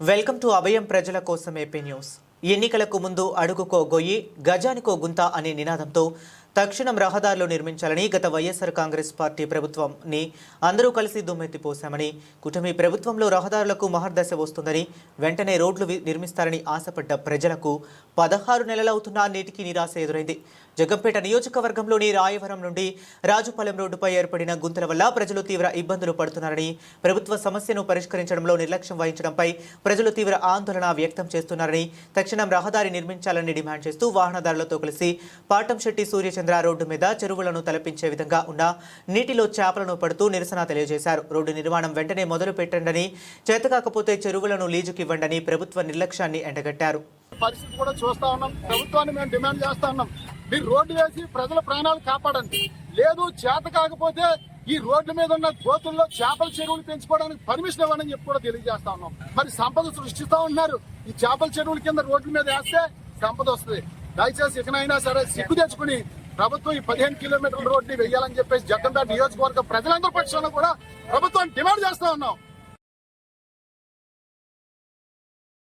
Welcome to అభయం ప్రజల కోసం AP news. ఎన్నికలకు ముందు అడుగుకో గొయ్యి గజానికో గుంత అనే నినాదంతో తక్షణం రహదారులు నిర్మించాలని గత వైఎస్ఆర్ కాంగ్రెస్ పార్టీ ప్రభుత్వంని అందరూ కలిసి దుమ్మెత్తిపోశామని కుటమి ప్రభుత్వంలో రహదారులకు మహర్దశ వస్తుందని వెంటనే రోడ్లు వి- నిర్మిస్తారని ఆశపడ్డ ప్రజలకు పదహారు నెలలవుతున్నా నేటికి నిరాశ ఎదురైంది. జగంపేట నియోజకవర్గంలోని రాయవరం నుండి రాజుపాలెం రోడ్డుపై ఏర్పడిన గుంతల వల్ల ప్రజలు తీవ్ర ఇబ్బందులు పడుతున్నారని ప్రభుత్వ సమస్యను పరిష్కరించడంలో నిర్లక్ష్యం వహించడంపై ప్రజలు తీవ్ర ఆందోళన వ్యక్తం చేస్తున్నారని తక్షణం రహదారి నిర్మించాలని డిమాండ్ చేస్తూ వాహనదారులతో కలిసి పాటంశెట్టి సూర్యచంద్ర రోడ్డు మీద చెరువులను తలపించే విధంగా ఉన్న నీటిలో చేపలను పడుతూ నిరసన తెలియజేశారు. రోడ్డు నిర్మాణం వెంటనే మొదలు పెట్టండని చేతకాకపోతే చెరువులను లీజుకి ఇవ్వండని ప్రభుత్వ నిర్లక్ష్యాన్ని ఎండగట్టారు. పరిస్థితి కూడా చూస్తా ఉన్నాం. ప్రభుత్వాన్ని మేము డిమాండ్ చేస్తా ఉన్నాం. మీరు రోడ్డు వేసి ప్రజల ప్రాణాలు కాపాడండి. లేదు చేత కాకపోతే ఈ రోడ్ల మీద ఉన్న గోతుల్లో చేపల చెరువులు పెంచుకోవడానికి పర్మిషన్ ఇవ్వని చెప్పి కూడా తెలియజేస్తా ఉన్నాం. మరి సంపద సృష్టిస్తా ఉన్నారు ఈ చేపల చెరువుల కింద రోడ్ల మీద వేస్తే సంపద వస్తుంది. దయచేసి ఇకనైనా సరే సిగ్గు తెచ్చుకుని ప్రభుత్వం ఈ పదిహేను కిలోమీటర్ల రోడ్ని వెయ్యాలని చెప్పేసి జగన్పేట నియోజకవర్గ ప్రజలందరి పక్షాన కూడా ప్రభుత్వాన్ని డిమాండ్ చేస్తా ఉన్నాం.